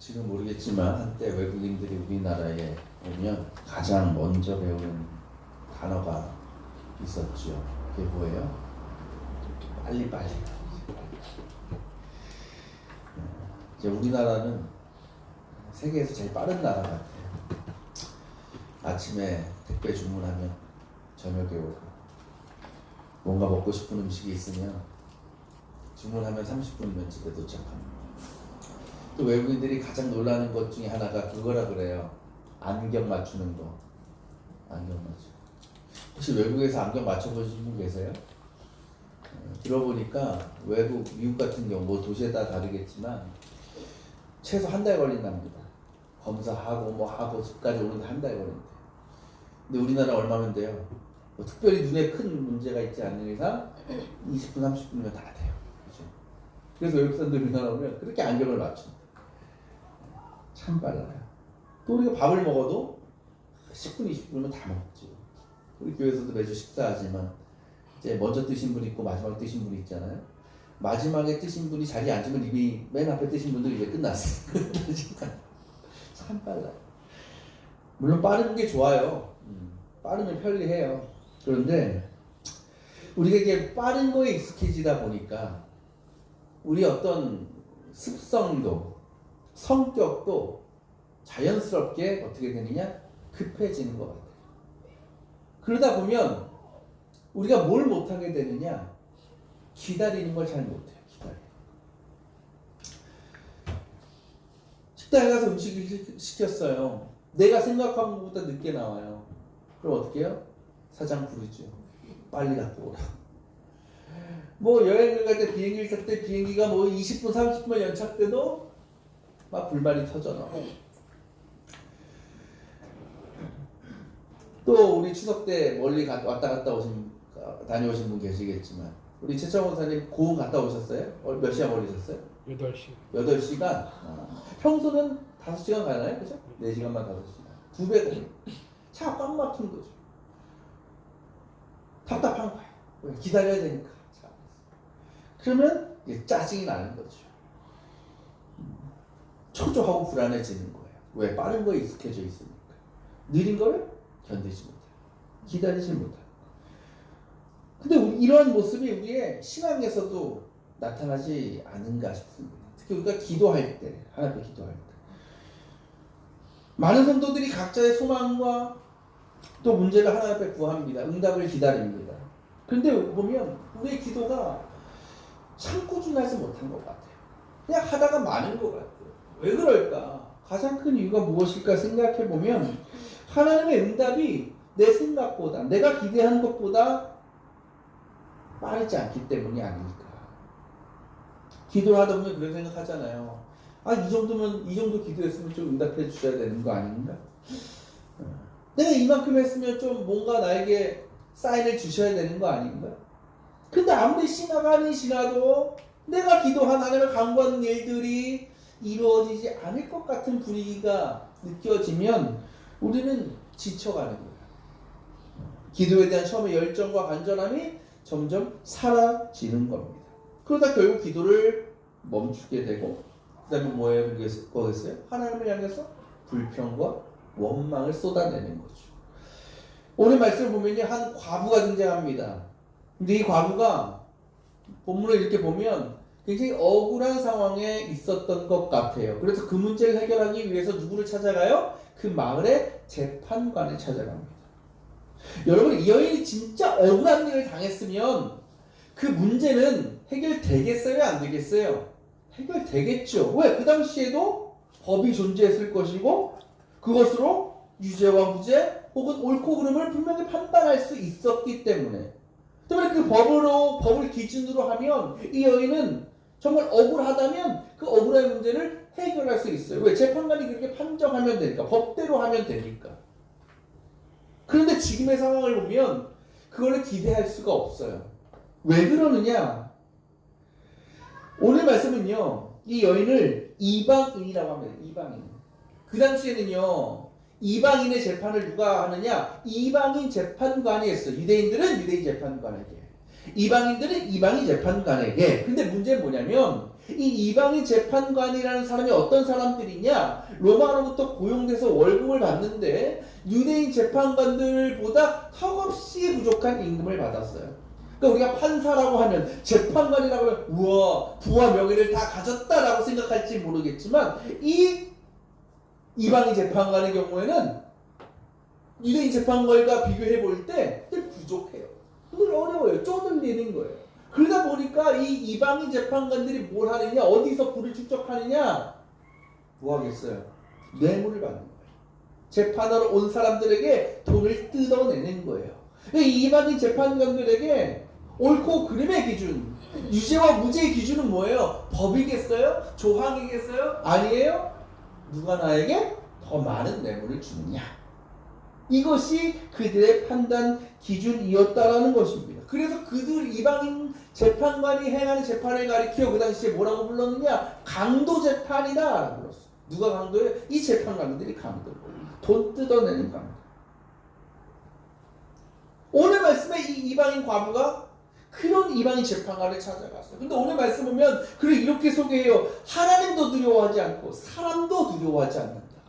지금 모르겠지만 한때 외국인들이 우리나라에 오면 가장 먼저 배우는 단어가 있었죠. 그게 뭐예요? 빨리 빨리. 이제 우리나라는 세계에서 제일 빠른 나라 같아요. 아침에 택배 주문하면 저녁에 오고 뭔가 먹고 싶은 음식이 있으면 주문하면 30분이면 집에 도착합니다. 또 외국인들이 가장 놀라는 것 중에 하나가 그거라 그래요. 안경 맞추는 거. 안경 맞추. 혹시 외국에서 안경 맞춰보신 분 계세요? 어, 들어보니까 외국 미국 같은 경우 뭐 도시에 따라 다르겠지만 최소 한 달 걸린답니다. 검사하고 뭐 하고 집까지 오는데 한 달 걸린대. 근데 우리나라 얼마면 돼요? 뭐 특별히 눈에 큰 문제가 있지 않는 이상 20분 30분이면 다 돼요. 그죠? 그래서 외국 사람들 우리나라 오면 그렇게 안경을 맞춘다. 참 빨라요. 또 우리가 밥을 먹어도 10분 20분이면 다 먹지. 우리 교회에서도 매주 식사하지만 이제 먼저 뜨신 분 있고 마지막에 뜨신 분 있잖아요. 마지막에 뜨신 분이 자리에 앉으면 이미 맨 앞에 뜨신 분들 이제 끝났어. 참 빨라요. 물론 빠른 게 좋아요. 음, 빠르면 편리해요. 그런데 우리가 이게 빠른 거에 익숙해지다 보니까 우리 어떤 습성도 성격도 자연스럽게 어떻게 되느냐 급해지는 것 같아요. 그러다 보면 우리가 뭘 못하게 되느냐 기다리는 걸 잘 못해요. 기다려. 식당에 가서 음식을 시- 시켰어요. 내가 생각한 것보다 늦게 나와요. 그럼 어떻게 해요? 사장 부르죠. 빨리 갖고 오라. 뭐 여행을 갈 때 비행기를 탈 때 비행기가 뭐 20분 30분 연착돼도 막 불만이 터져 나와. 또 우리 추석 때 멀리 가- 왔다 갔다 오신 다녀오신 분 계시겠지만 우리 최창원 사님 고흥 갔다 오셨어요? 어, 몇 시간 걸리셨어요? 8시 8시간? 아, 평소는 5시간 가나요? 그죠? 4시간만 5시간. 두배 걸려. 차가 꽉 막힌 거죠. 답답한 거예요. 왜? 기다려야 되니까. 차. 그러면 이제 짜증이 나는 거죠. 음, 초조하고 불안해지는 거예요. 왜? 빠른 거에 익숙해져 있으니까. 느린 거를 견디지 못해요. 기다리지 못해요. 근데 우리 이러한 모습이 우리의 신앙에서도 나타나지 않은가 싶습니다. 특히 우리가 기도할 때, 하나님 앞에 기도할 때. 많은 성도들이 각자의 소망과 또 문제를 하나님 앞에 구합니다. 응답을 기다립니다. 그런데 보면 우리의 기도가 참 꾸준하지 못한 것 같아요. 그냥 하다가 많은 것 같아요. 왜 그럴까? 가장 큰 이유가 무엇일까 생각해 보면 하나님의 응답이 내 생각보다 내가 기대한 것보다 빠르지 않기 때문이 아닐까. 기도를 하다 보면 그런 생각하잖아요. 아, 이 정도면, 이 정도 기도했으면 좀 응답해 주셔야 되는 거 아닌가? 어. 내가 이만큼 했으면 좀 뭔가 나에게 사인을 주셔야 되는 거 아닌가? 근데 아무리 시간이 지나도 내가 기도한 하나님을 강구하는 일들이 이루어지지 않을 것 같은 분위기가 느껴지면 우리는 지쳐가는 거예요. 기도에 대한 처음에 열정과 간절함이 점점 사라지는 겁니다. 그러다 결국 기도를 멈추게 되고 그다음에 뭐예요? 거겠어요? 하나님을 향해서 불평과 원망을 쏟아내는 거죠. 오늘 말씀을 보면요 한 과부가 등장합니다. 근데 이 과부가 본문을 이렇게 보면 굉장히 억울한 상황에 있었던 것 같아요. 그래서 그 문제를 해결하기 위해서 누구를 찾아가요? 그 마을의 재판관을 찾아갑니다. 여러분 이 여인이 진짜 억울한 일을 당했으면 그 문제는 해결되겠어요? 안 되겠어요? 해결되겠죠. 왜? 그 당시에도 법이 존재했을 것이고 그것으로 유죄와 무죄 혹은 옳고 그름을 분명히 판단할 수 있었기 때문에 때문에 그 법으로 법을 기준으로 하면 이 여인은 정말 억울하다면 그 억울한 문제를 해결할 수 있어요. 왜? 재판관이 그렇게 판정하면 되니까 법대로 하면 되니까. 그런데 지금의 상황을 보면 그거를 기대할 수가 없어요. 왜 그러느냐? 오늘 말씀은요, 이 여인을 이방인이라고 합니다. 이방인. 그 당시에는요, 이방인의 재판을 누가 하느냐? 이방인 재판관이 했어요. 유대인들은 유대인 재판관에게. 이방인들은 이방인 재판관에게. 근데 문제는 뭐냐면, 이 이방인 재판관이라는 사람이 어떤 사람들이냐? 로마로부터 고용돼서 월급을 받는데 유대인 재판관들보다 턱없이 부족한 임금을 받았어요. 그러니까 우리가 판사라고 하면 재판관이라고 하면 우와 부와 명예를 다 가졌다라고 생각할지 모르겠지만 이 이방인 재판관의 경우에는 유대인 재판관과 비교해 볼 때 부족해요. 늘 어려워요. 쪼들리는 거예요. 그러다 보니까 이 이방인 재판관들이 뭘 하느냐, 어디서 불을 축적하느냐, 뭐 하겠어요? 뇌물을 받는 거예요. 재판하러 온 사람들에게 돈을 뜯어내는 거예요. 이 이방인 재판관들에게 옳고 그름의 기준, 유죄와 무죄의 기준은 뭐예요? 법이겠어요? 조항이겠어요? 아니에요? 누가 나에게 더 많은 뇌물을 주느냐? 이것이 그들의 판단 기준이었다라는 것입니다. 그래서 그들 이방인 재판관이 행하는 재판을 가리켜 그 당시에 뭐라고 불렀느냐? 강도 재판이다라고 불렀어. 누가 강도예요? 이 재판관들이 강도. 돈 뜯어내는 강도. 오늘 말씀에 이 이방인 과부가 그런 이방인 재판관을 찾아갔어요. 근데 오늘 말씀 보면 그를 이렇게 소개해요. 하나님도 두려워하지 않고 사람도 두려워하지 않는다.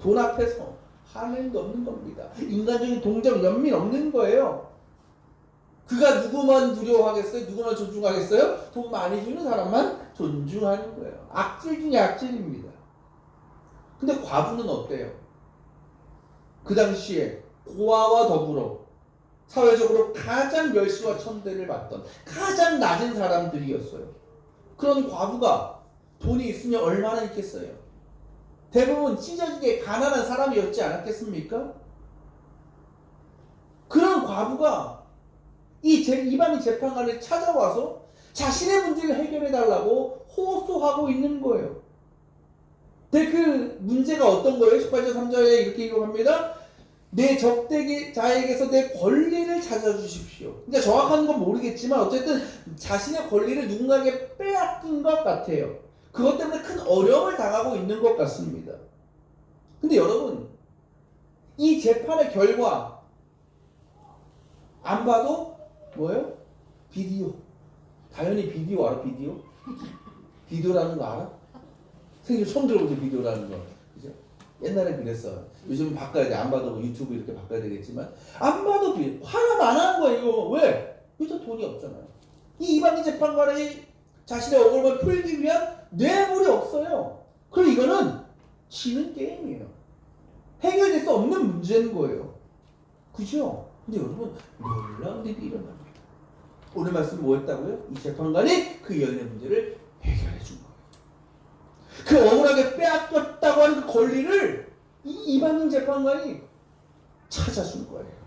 돈 앞에서 하나님도 없는 겁니다. 인간적인 동정, 연민 없는 거예요. 그가 누구만 두려워하겠어요? 누구만 존중하겠어요? 돈 많이 주는 사람만 존중하는 거예요. 악질 중에 악질입니다. 근데 과부는 어때요? 그 당시에 고아와 더불어 사회적으로 가장 멸시와 천대를 받던 가장 낮은 사람들이었어요. 그런 과부가 돈이 있으면 얼마나 있겠어요? 대부분 찢어지게 가난한 사람이었지 않았겠습니까? 그런 과부가 이 제, 이방인 재판관을 찾아와서 자신의 문제를 해결해 달라고 호소하고 있는 거예요. 근데 그 문제가 어떤 거예요? 18절 3절에 이렇게 기록합니다. 내 적대자에게서 내 권리를 찾아주십시오. 그러니까 정확한 건 모르겠지만 어쨌든 자신의 권리를 누군가에게 빼앗긴 것 같아요. 그것 때문에 큰 어려움을 당하고 있는 것 같습니다. 근데 여러분, 이 재판의 결과 안 봐도 뭐예요? 비디오. 당연히 비디오 알아? 비디오? 비디오라는 거 알아? 생일 처음 들어보죠 비디오라는 거. 그죠? 옛날엔 그랬어. 요즘은 바꿔야 돼. 안 봐도 뭐 유튜브 이렇게 바꿔야 되겠지만 안 봐도 비 화나면 안 하는 이거 왜? 요즘 돈이 없잖아요. 이 이방인 재판관이 자신의 억울함을 풀기 위한 뇌물이 없어요. 그럼 이거는 지는 게임이에요. 해결될 수 없는 문제인 거예요. 그죠? 근데 여러분 놀라운 일이 일어납니다. 오늘 말씀 뭐였다고요? 이 재판관이 그 여인의 문제를 해결해 준 거예요. 그 억울하게 빼앗겼다고 하는 그 권리를 이 이방인 재판관이 찾아준 거예요.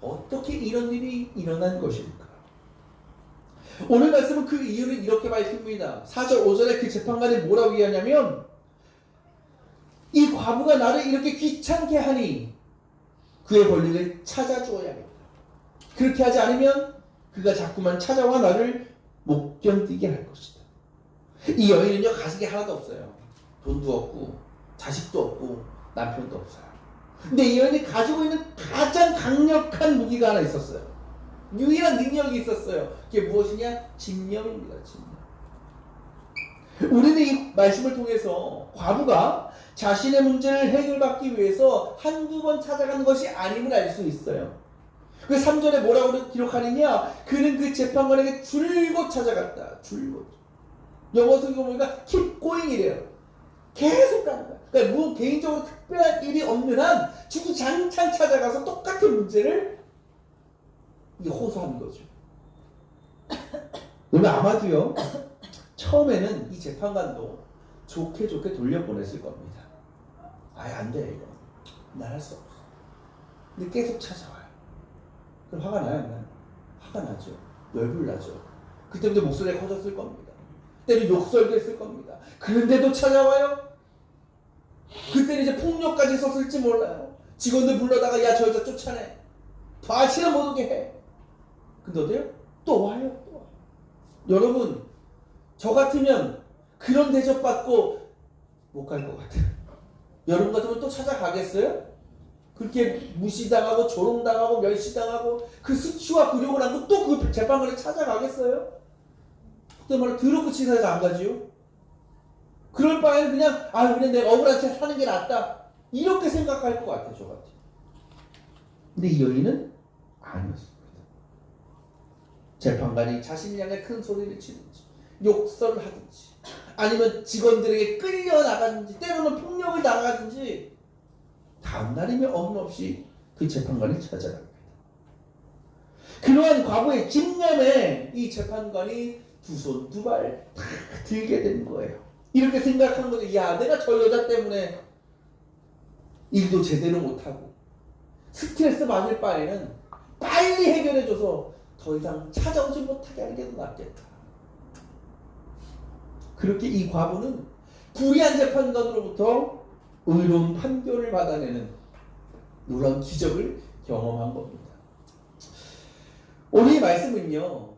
어떻게 이런 일이 일어난 것일까? 오늘 말씀은 그 이유를 이렇게 밝힙니다. 4절, 5절에 그 재판관이 뭐라고 얘기하냐면 이 과부가 나를 이렇게 귀찮게 하니 그의 권리를 찾아주어야겠다. 그렇게 하지 않으면 그가 자꾸만 찾아와 나를 못 견디게 할 것이다. 이 여인은요 가진 게 하나도 없어요. 돈도 없고 자식도 없고 남편도 없어요. 근데 이 여인이 가지고 있는 가장 강력한 무기가 하나 있었어요. 유일한 능력이 있었어요. 그게 무엇이냐? 집념입니다. 집념. 우리는 이 말씀을 통해서 과부가 자신의 문제를 해결받기 위해서 한두 번 찾아가는 것이 아님을 알 수 있어요. 그 3절에 뭐라고 기록하느냐? 그는 그 재판관에게 줄곧 찾아갔다. 줄곧. 영어 성경 보니까 keep going이래요. 계속 가는 거야. 그러니까 뭐 개인적으로 특별한 일이 없는 한 주구장창 찾아가서 똑같은 문제를 이게 호소하는 거죠. 그러면 아마도요, 처음에는 이 재판관도 좋게 좋게 돌려보냈을 겁니다. 아예 안 돼, 이거. 난 할 수 없어. 근데 계속 찾아와요. 그럼 화가 나요, 안? 화가 나죠. 열불 나죠. 그때부터 목소리가 커졌을 겁니다. 때로 욕설도 했을 겁니다. 그런데도 찾아와요? 그때는 이제 폭력까지 썼을지 몰라요. 직원들 불러다가 야 저 여자 쫓아내. 다시는 못 오게 해. 근데 어때요? 또 와요. 또 와요. 여러분 저 같으면 그런 대접 받고 못 갈 것 같아요. 여러분 같으면 또 찾아가겠어요? 그렇게 무시당하고 조롱당하고 멸시당하고 그 수치와 굴욕을 하고 또 그 재판관에 찾아가겠어요? 속된 말로 더럽고 치사해서 안 가지요? 그럴 바에는 그냥 아 그냥 내가 억울한 채 사는 게 낫다 이렇게 생각할 것 같아요 저 같아요 근데 이 여인은 아니었습니다 재판관이 자신을 향해 큰 소리를 치든지 욕설을 하든지 아니면 직원들에게 끌려나가든지 때로는 폭력을 당하든지 다음날이면 어김없이 그 재판관을 찾아갑니다 그러한 과거의 집념에 이 재판관이 두 손 두 발 다 들게 된 거예요. 이렇게 생각한 거죠. 야, 내가 저 여자 때문에 일도 제대로 못하고 스트레스 받을 바에는 빨리 해결해줘서 더 이상 찾아오지 못하게 하는 게 더 낫겠다. 그렇게 이 과부는 불의한 재판관으로부터 의로운 판결을 받아내는 놀라운 기적을 경험한 겁니다. 오늘 이 말씀은요,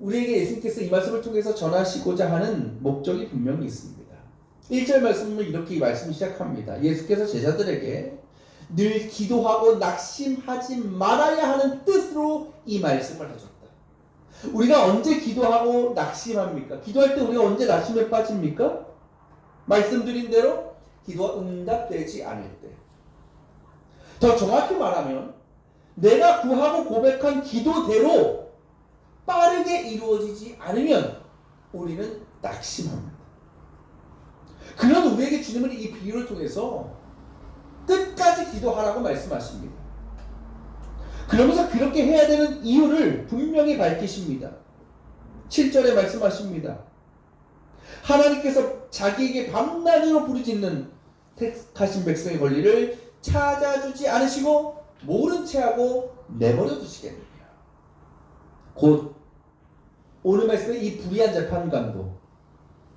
우리에게 예수님께서 이 말씀을 통해서 전하시고자 하는 목적이 분명히 있습니다. 1절 말씀은 이렇게 이 말씀을 시작합니다. 예수께서 제자들에게 늘 기도하고 낙심하지 말아야 하는 뜻으로 이 말씀을 하셨다. 우리가 언제 기도하고 낙심합니까? 기도할 때 우리가 언제 낙심에 빠집니까? 말씀드린 대로 기도가 응답되지 않을 때. 더 정확히 말하면 내가 구하고 고백한 기도대로 빠르게 이루어지지 않으면 우리는 낙심합니다. 그런 우리에게 주님은 이 비유를 통해서 끝까지 기도하라고 말씀하십니다. 그러면서 그렇게 해야 되는 이유를 분명히 밝히십니다. 7절에 말씀하십니다. 하나님께서 자기에게 밤낮으로 부르짖는 택하신 백성의 권리를 찾아주지 않으시고 모른 채하고 내버려 두시겠느냐. 곧 오늘 말씀의 이 불의한 재판관도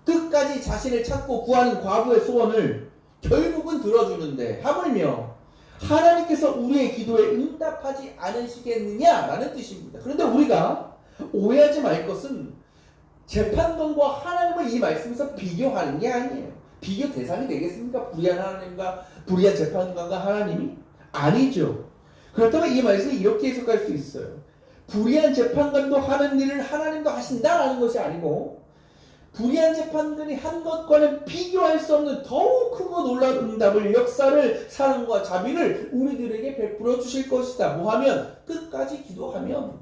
끝까지 자신을 찾고 구하는 과부의 소원을 결국은 들어주는데 하물며 하나님께서 우리의 기도에 응답하지 않으시겠느냐라는 뜻입니다. 그런데 우리가 오해하지 말 것은 재판관과 하나님을 이 말씀에서 비교하는 게 아니에요. 비교 대상이 되겠습니까? 불의한 하나님과 불의한 재판관과 하나님이 아니죠. 그렇다면 이 말씀을 이렇게 해석할 수 있어요. 불의한 재판관도 하는 일을 하나님도 하신다라는 것이 아니고 불의한 재판관이 한 것과는 비교할 수 없는 더욱 크고 놀라운 응답을 역사를 사랑과 자비를 우리들에게 베풀어 주실 것이다. 뭐하면 끝까지 기도하면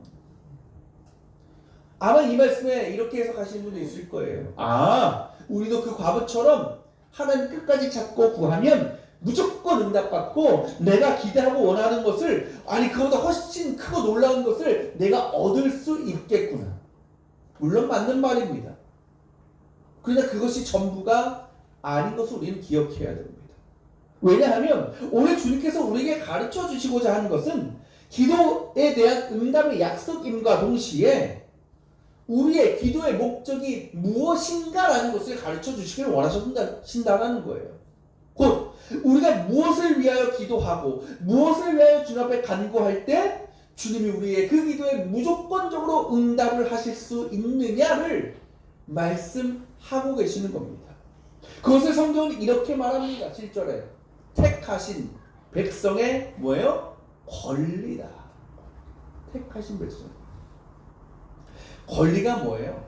아마 이 말씀에 이렇게 해석하시는 분도 있을 거예요. 아, 우리도 그 과부처럼 하나님 끝까지 찾고 구하면 무조건 응답받고 내가 기대하고 원하는 것을 아니 그보다 훨씬 크고 놀라운 것을 내가 얻을 수 있겠구나. 물론 맞는 말입니다. 그러나 그것이 전부가 아닌 것을 우리는 기억해야 됩니다. 왜냐하면 오늘 주님께서 우리에게 가르쳐 주시고자 하는 것은 기도에 대한 응답의 약속임과 동시에 우리의 기도의 목적이 무엇인가라는 것을 가르쳐 주시기를 원하신다는 거예요. 곧 우리가 무엇을 위하여 기도하고 무엇을 위하여 주님 앞에 간구할 때 주님이 우리의 그 기도에 무조건적으로 응답을 하실 수 있느냐를 말씀 하고 계시는 겁니다. 그것을 성경은 이렇게 말합니다. 7절에 택하신 백성의 뭐예요? 권리다. 택하신 백성. 권리가 뭐예요?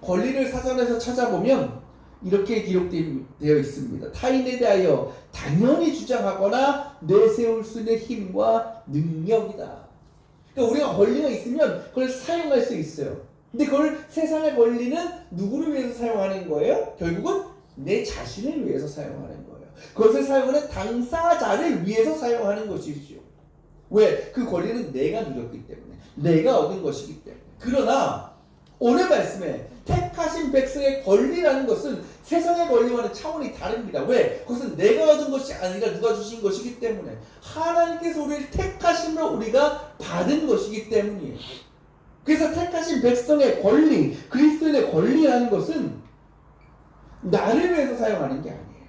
권리를 사전에서 찾아보면 이렇게 기록되어 있습니다. 타인에 대하여 당연히 주장하거나 내세울 수 있는 힘과 능력이다. 그러니까 우리가 권리가 있으면 그걸 사용할 수 있어요. 근데 그걸 세상의 권리는 누구를 위해서 사용하는 거예요? 결국은 내 자신을 위해서 사용하는 거예요. 그것을 사용하는 당사자를 위해서 사용하는 것이죠. 왜? 그 권리는 내가 누렸기 때문에, 내가 얻은 것이기 때문에. 그러나 오늘 말씀에 택하신 백성의 권리라는 것은 세상의 권리와는 차원이 다릅니다. 왜? 그것은 내가 얻은 것이 아니라 누가 주신 것이기 때문에 하나님께서 우리를 택하심으로 우리가 받은 것이기 때문이에요. 그래서 택하신 백성의 권리, 그리스도인의 권리라는 것은 나를 위해서 사용하는 게 아니에요.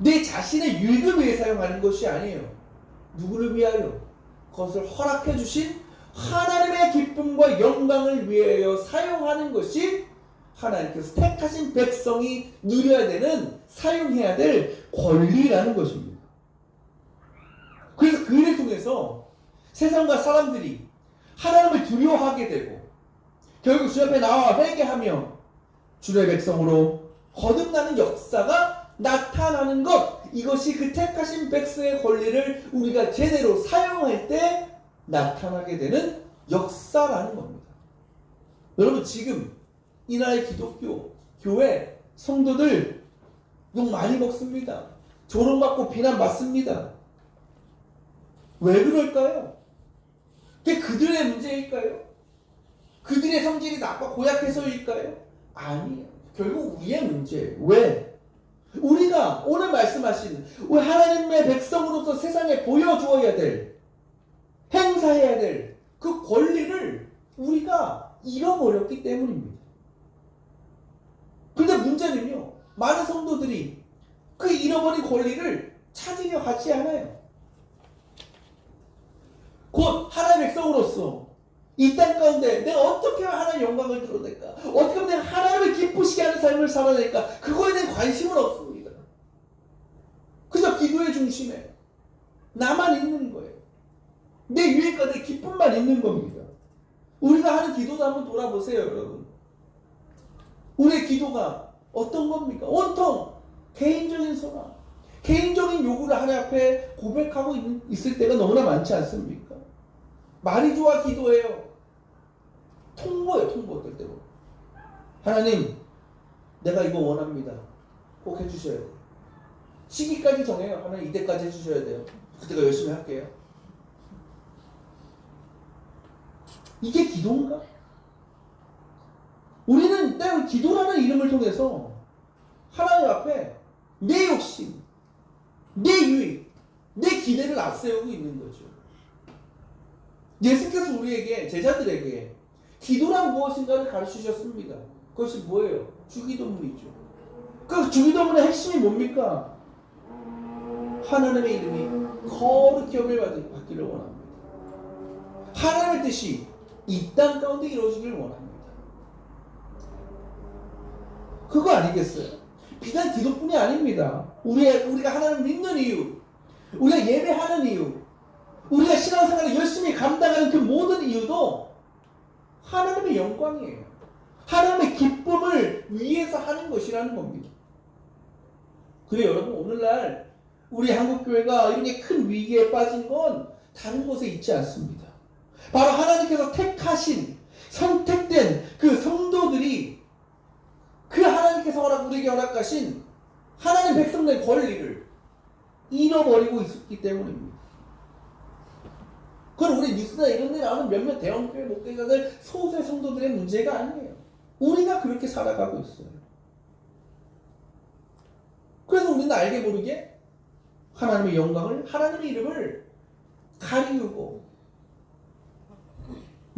내 자신의 유익을 위해 사용하는 것이 아니에요. 누구를 위하여? 그것을 허락해 주신 하나님의 기쁨과 영광을 위하여 사용하는 것이 하나님께서 택하신 백성이 누려야 되는 사용해야 될 권리라는 것입니다. 그래서 그 일을 통해서 세상과 사람들이 하나님을 두려워하게 되고 결국 주 앞에 나와 회개하며 주의 백성으로 거듭나는 역사가 나타나는 것 이것이 그 택하신 백성의 권리를 우리가 제대로 사용할 때 나타나게 되는 역사라는 겁니다. 여러분 지금 이 나라의 기독교 교회 성도들 욕 많이 먹습니다. 조롱받고 비난받습니다. 왜 그럴까요? 그게 그들의 문제일까요? 그들의 성질이 나빠 고약해서일까요? 아니에요. 결국 우리의 문제예요. 왜? 우리가 오늘 말씀하신 우리 하나님의 백성으로서 세상에 보여주어야 될 행사해야 될 그 권리를 우리가 잃어버렸기 때문입니다. 근데 문제는요. 많은 성도들이 그 잃어버린 권리를 찾으려 하지 않아요. 곧 하나님의 백성으로서 이 땅 가운데 내가 어떻게 하나님의 영광을 드러낼까? 어떻게 하면 내가 하나님을 기쁘시게 하는 삶을 살아낼까? 그거에 대한 관심은 없습니다. 그저 기도의 중심에 나만 있는 거예요. 내 유익과 내 기쁨만 있는 겁니다. 우리가 하는 기도도 한번 돌아보세요, 여러분. 우리의 기도가 어떤 겁니까? 온통 개인적인 소망, 개인적인 요구를 하나님 앞에 고백하고 있- 있을 때가 너무나 많지 않습니까? 말이 좋아 기도해요. 통보예요, 통보 어떨 때로. 하나님, 내가 이거 원합니다. 꼭 해주셔야 돼요. 시기까지 정해요. 하나님 이때까지 해주셔야 돼요. 그때가 열심히 할게요. 이게 기도인가? 우리는 때로 기도라는 이름을 통해서 하나님 앞에 내 욕심, 내 유익, 내 기대를 앞세우고 있는 거죠. 예수께서 우리에게 제자들에게 기도란 무엇인가를 가르치셨습니다. 그것이 뭐예요? 주기도문이죠. 그 주기도문의 핵심이 뭡니까? 하나님의 이름이 거룩히 여길 받기를 원합니다. 하나님의 뜻이 이 땅 가운데 이루어지기를 원합니다. 그거 아니겠어요? 비단 기도뿐이 아닙니다. 우리 우리가 하나님을 믿는 이유, 우리가 예배하는 이유, 우리가 신앙생활을 열심히 감당하는 그 모든 이유도 하나님의 영광이에요. 하나님의 기쁨을 위해서 하는 것이라는 겁니다. 그래 여러분 오늘날 우리 한국 교회가 이렇게 큰 위기에 빠진 건 다른 곳에 있지 않습니다. 바로 하나님께서 택하신 선택된 그 성도들이 그 하나님께서 허락 우리에게 허락하신 하나님 백성들의 권리를 잃어버리고 있었기 때문입니다. 그건 우리 뉴스나 이런 데 나오는 몇몇 대형교회 목회자들 소수의 성도들의 문제가 아니에요. 우리가 그렇게 살아가고 있어요. 그래서 우리는 알게 모르게 하나님의 영광을 하나님의 이름을 가리우고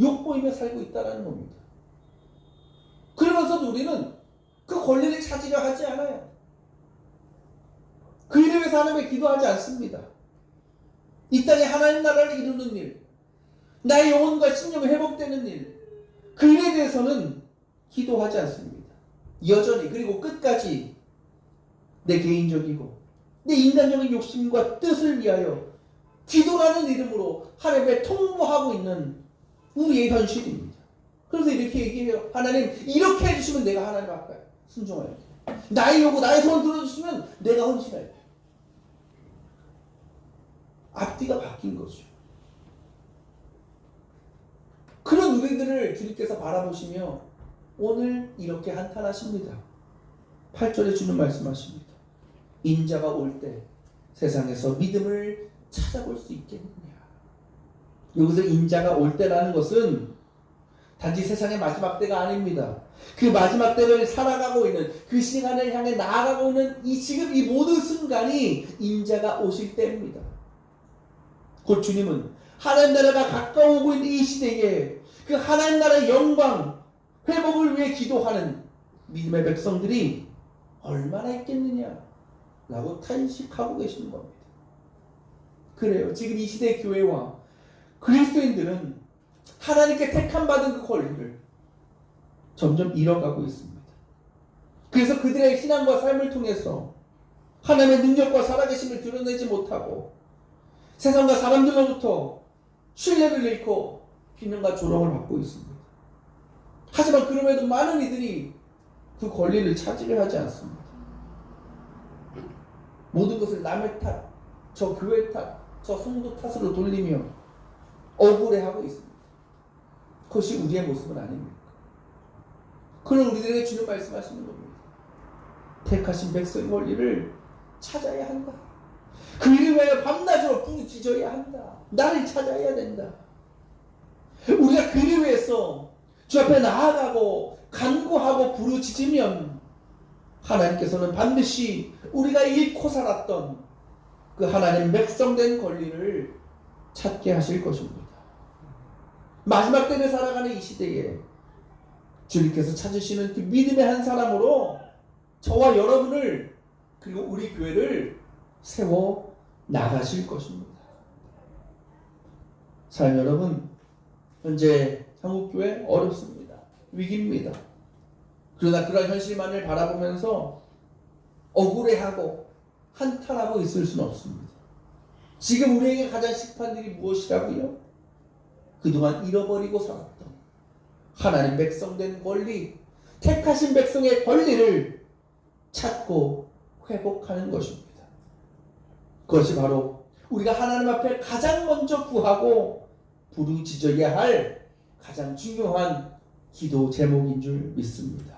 욕보이며 살고 있다는 겁니다. 그러면서도 우리는 그 권리를 찾으려 하지 않아요. 그 위해서 하나님께 기도하지 않습니다. 이 땅에 하나님 나라를 이루는 일, 나의 영혼과 신념이 회복되는 일, 그 일에 대해서는 기도하지 않습니다. 여전히 그리고 끝까지 내 개인적이고 내 인간적인 욕심과 뜻을 위하여 기도라는 이름으로 하나님께 통보하고 있는 우리의 현실입니다. 그래서 이렇게 얘기해요. 하나님 이렇게 해주시면 내가 하나님 앞에 순종할게. 나의 요구, 나의 소원 들어주시면 내가 헌신할게. 앞뒤가 바뀐 거죠. 그런 우리들을 주님께서 바라보시며 오늘 이렇게 한탄하십니다. 8절에 주는 말씀하십니다. 인자가 올 때 세상에서 믿음을 찾아볼 수 있겠느냐. 여기서 인자가 올 때라는 것은 단지 세상의 마지막 때가 아닙니다. 그 마지막 때를 살아가고 있는 그 시간을 향해 나아가고 있는 이 지금 이 모든 순간이 인자가 오실 때입니다. 곧 주님은 하나님 나라가 가까워오고 있는 이 시대에 그 하나님 나라의 영광 회복을 위해 기도하는 믿음의 백성들이 얼마나 있겠느냐 라고 탄식하고 계시는 겁니다. 그래요. 지금 이 시대 교회와 그리스도인들은 하나님께 택함 받은 그 권리를 점점 잃어가고 있습니다. 그래서 그들의 신앙과 삶을 통해서 하나님의 능력과 살아계심을 드러내지 못하고 세상과 사람들로부터 신뢰를 잃고 비난과 조롱을 받고 있습니다. 하지만 그럼에도 많은 이들이 그 권리를 차지를 하지 않습니다. 모든 것을 남의 탓, 저 교회 탓, 저 성도 탓으로 돌리며 억울해하고 있습니다. 그것이 우리의 모습은 아닙니까? 그는 우리들에게 주는 말씀하시는 겁니다. 택하신 백성의 권리를 찾아야 한다. 그 위하여 밤낮으로 부르짖어야 한다. 나를 찾아야 된다. 우리가 그 위해서 주 앞에 나아가고 간구하고 부르짖으면 하나님께서는 반드시 우리가 잃고 살았던 그 하나님 백성된 권리를 찾게 하실 것입니다. 마지막 때를 살아가는 이 시대에 주님께서 찾으시는 그 믿음의 한 사람으로 저와 여러분을 그리고 우리 교회를 세워 나가실 것입니다. 사랑 여러분, 현재 한국교회 어렵습니다. 위기입니다. 그러나 그런 현실만을 바라보면서 억울해하고 한탄하고 있을 수는 없습니다. 지금 우리에게 가장 시급한 일이 무엇이라고요? 그동안 잃어버리고 살았던 하나님 백성된 권리, 택하신 백성의 권리를 찾고 회복하는 것입니다. 그것이 바로 우리가 하나님 앞에 가장 먼저 구하고 부르짖어야 할 가장 중요한 기도 제목인 줄 믿습니다.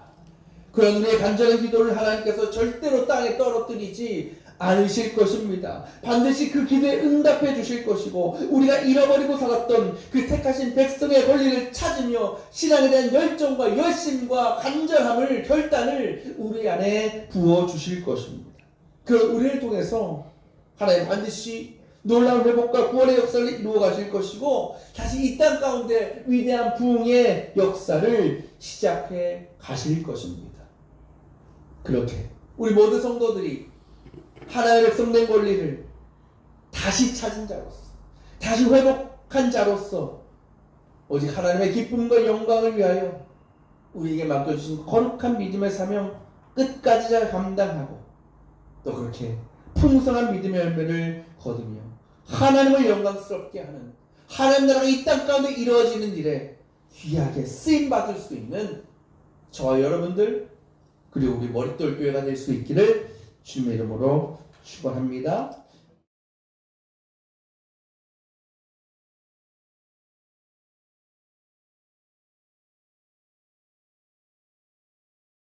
그런 우리의 간절한 기도를 하나님께서 절대로 땅에 떨어뜨리지 않으실 것입니다. 반드시 그 기도에 응답해 주실 것이고 우리가 잃어버리고 살았던 그 택하신 백성의 권리를 찾으며 신앙에 대한 열정과 열심과 간절함을 결단을 우리 안에 부어 주실 것입니다. 그 우리를 통해서 하나님 반드시 놀라운 회복과 구원의 역사를 이루어 가실 것이고 다시 이 땅 가운데 위대한 부흥의 역사를 시작해 가실 것입니다. 그렇게 우리 모든 성도들이 하나님의 백성된 권리를 다시 찾은 자로서 다시 회복한 자로서 오직 하나님의 기쁨과 영광을 위하여 우리에게 맡겨주신 거룩한 믿음의 사명 끝까지 잘 감당하고 또 그렇게 풍성한 믿음의 열매를 거두며 하나님을 영광스럽게 하는 하나님 나라가 이 땅 가운데 이루어지는 일에 귀하게 쓰임 받을 수 있는 저와 여러분들 그리고 우리 머릿돌 교회가 될 수 있기를 주님의 이름으로 축원합니다.